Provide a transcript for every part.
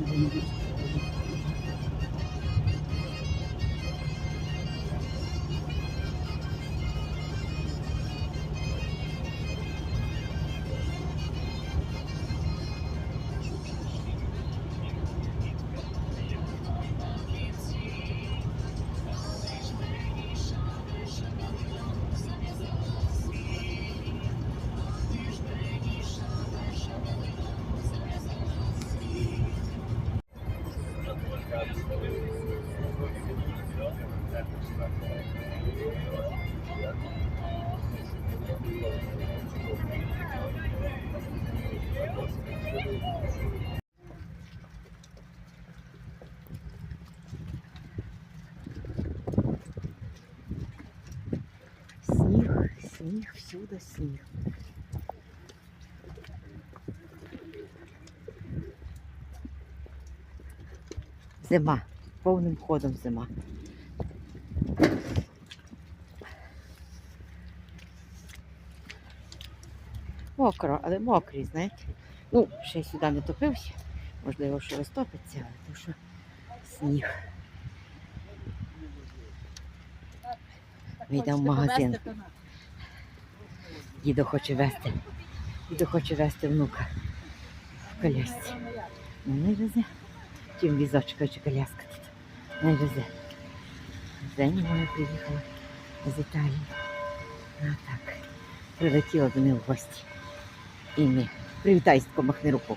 Сніг, сніг, всюди сніг. Зима, повним ходом зима. Мокро, але мокрий, знаєте. Ну, ще сюди не топився. Можливо, що розтопиться, але то що сніг. Ми йдемо в магазин. Дідо хоче вести. Дідо хоче вести внука в колясці. Ну, не везе. Чим візочка чи коляска тут. Не везе. Зені моя приїхала з Італії. А так. Прилетіла до них в гості. І ми. Привітай, тако махни руку.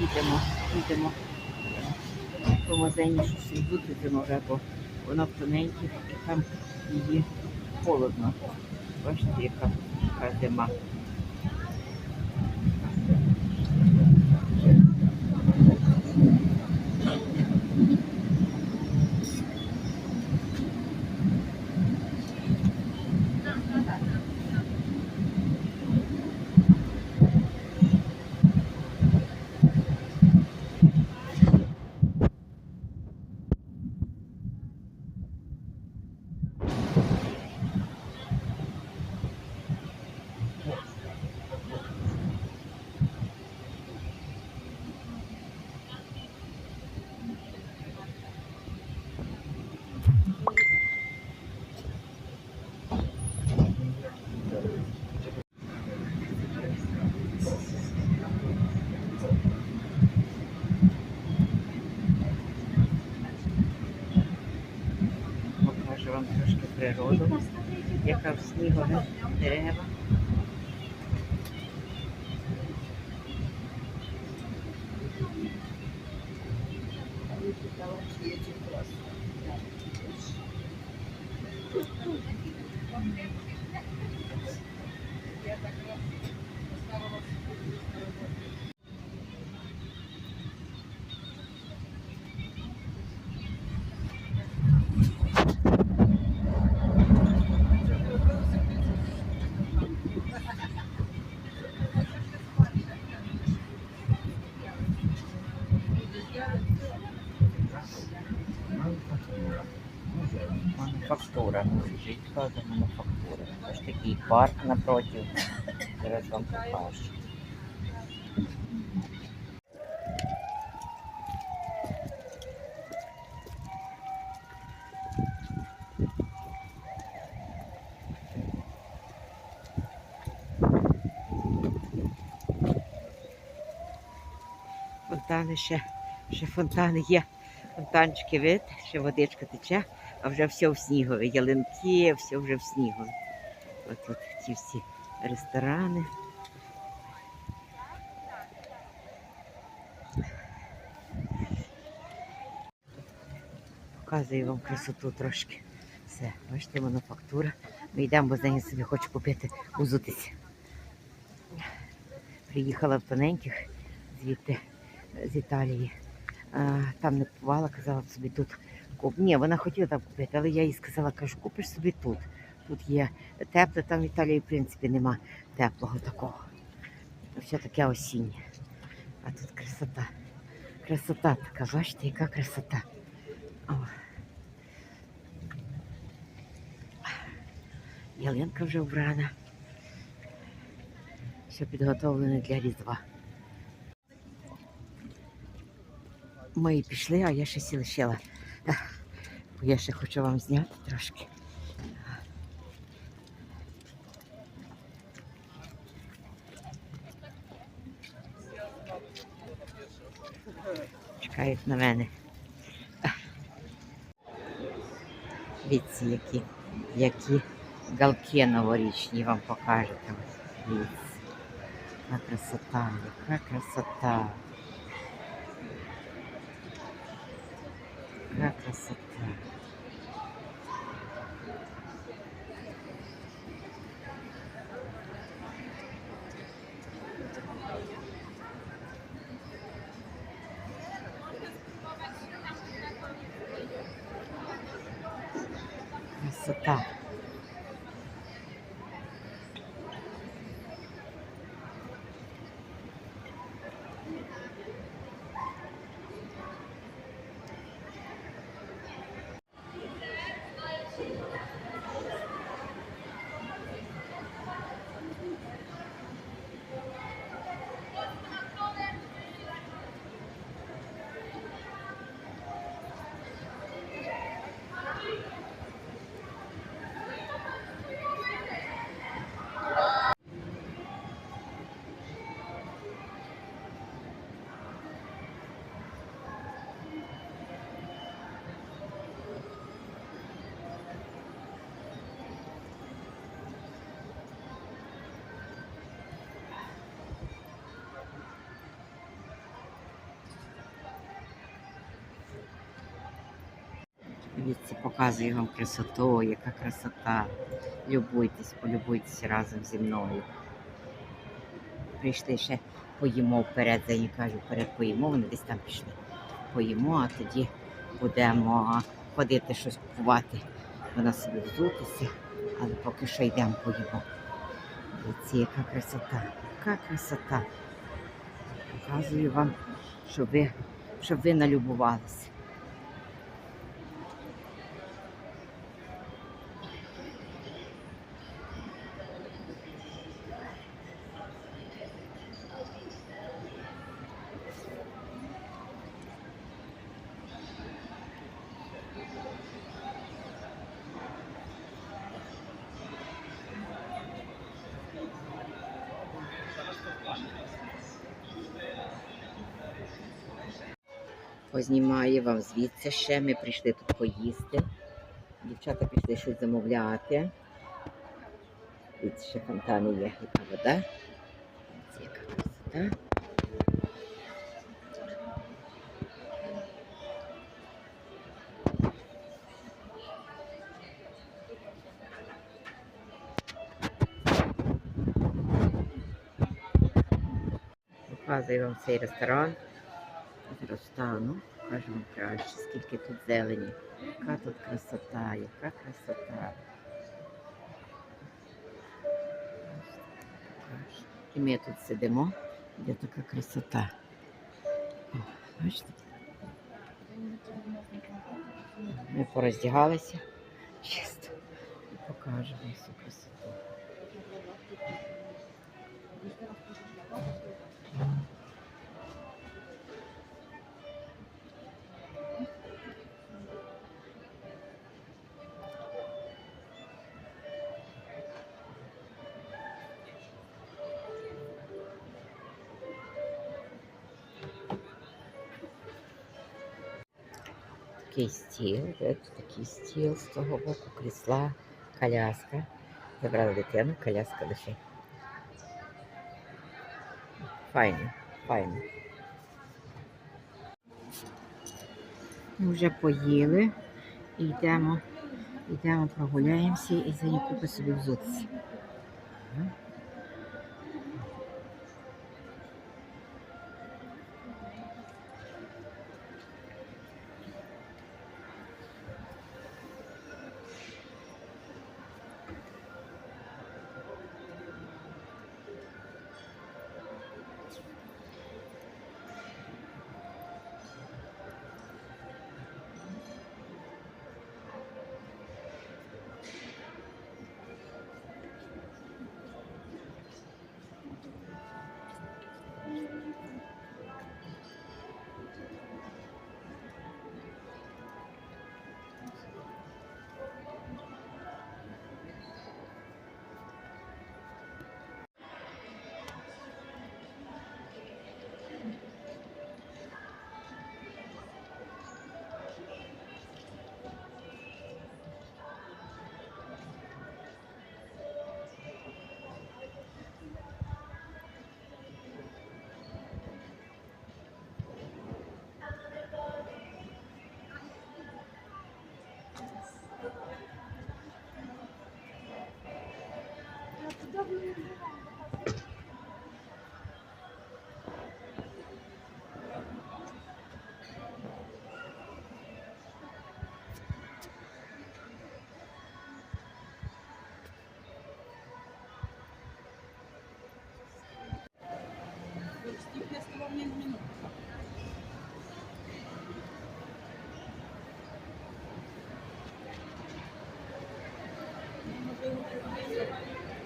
Їдемо, їдемо. По мазені щось витримо вже, бо вона в тоненькій, і там її холодно. Бачите, яка, зима. Покажу вам трошки природу, яка в снігове дерева. Мануфактура. Житка за мануфактура. Ось такий парк напротив. Зараз вам покажу. Фонтани ще, ще фонтани є. Фонтанчики вид, ще водичка тече, а вже все в снігові. Ялинки, все вже в снігові. От тут ці всі ресторани. Показую вам красоту трошки. Все, бачите, мануфактура. Ми йдемо, бо Зені собі хочу купити, узутися. Приїхала в тоненьких звідти з Італії. Там не купувала, казала собі тут куп. Ні, вона хотіла там купити, але я їй сказала, кажу, купиш собі тут. Тут є тепле, там в Італії, в принципі, нема теплого такого. Все таке осіннє. А тут красота. Красота така, бачите, яка красота. О. Ялинка вже вбрана. Все підготовлене для Різдва. Ми пішли, а я ще сі лишила. Ех, бо Я ще хочу вам зняти трошки. Чекають на мене. Дивіться, які, які галки новорічні вам покажу. там. Дивіться. Яка красота, яка красота. Яка красота. Красота. Дивіться, показую вам красоту, яка красота. Любуйтесь, полюбуйтесь разом зі мною. Прийшли ще поїмо вперед, за ній кажу, вперед поїмо, вони десь там пішли. Поїмо, а тоді будемо ходити щось купувати. Вона собі взутися, але поки що йдемо поїмо. Дивіться, яка красота, яка красота. Показую вам, щоб ви, щоб ви налюбувалися. Познімаю вам звідси ще. Ми прийшли тут поїсти. Дівчата пішли щось замовляти. Тут ще фонтани є, яка вода. Це яка красота. Показую вам цей ресторан. Зараз стану, покажу вам краще, скільки тут зелені. Яка тут красота, яка красота. І ми тут сидимо, де така красота. О, бачите? Ми пороздягалися. Чисто. І покажу всю красоту. Такий стіл, такий стіл з того боку, крісла, коляска. Забрали дитину, коляска лише. Файно, файно. Ми вже поїли і йдемо, йдемо прогуляємося і за собі взутися.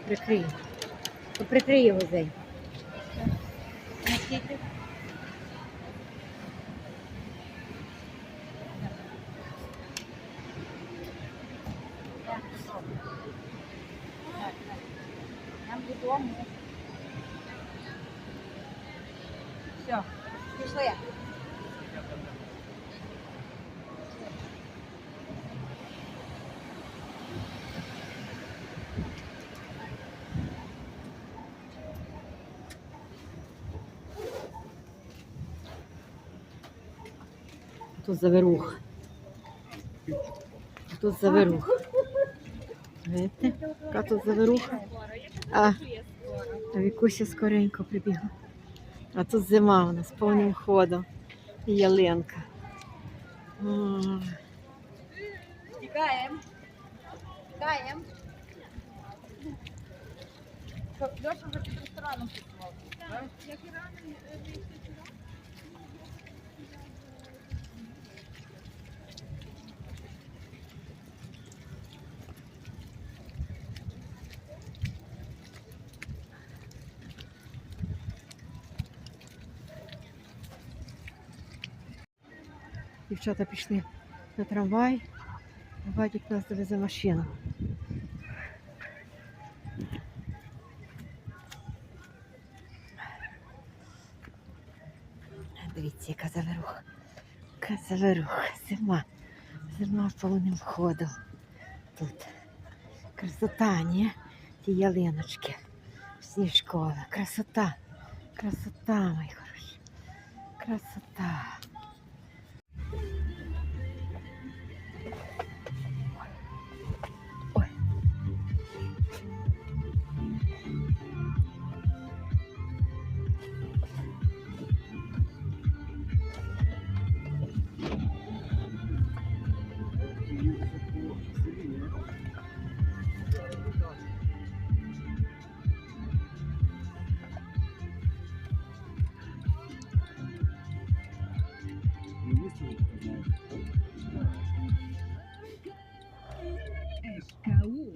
Прикрий. Прикрий його зей. Наскільки? Пішли. Тут заверух. Тут заверух. Видите? Яка тут заверуха? А, а Вікуся скоренько прибігла. А тут зима у нас повним ходом. І ялинка. Тікаємо. Тікаємо. Льоша вже під рестораном працював. Як і рано, Дівчата пішли на трамвай. Батько нас довезе машину. Дивіться, яка заверуха. Яка заверуха. Зима. Зима повним ходом. Тут. Красота, ні? Ті ялиночки. Школи. Красота. Красота, мої хороші. Красота. gaul.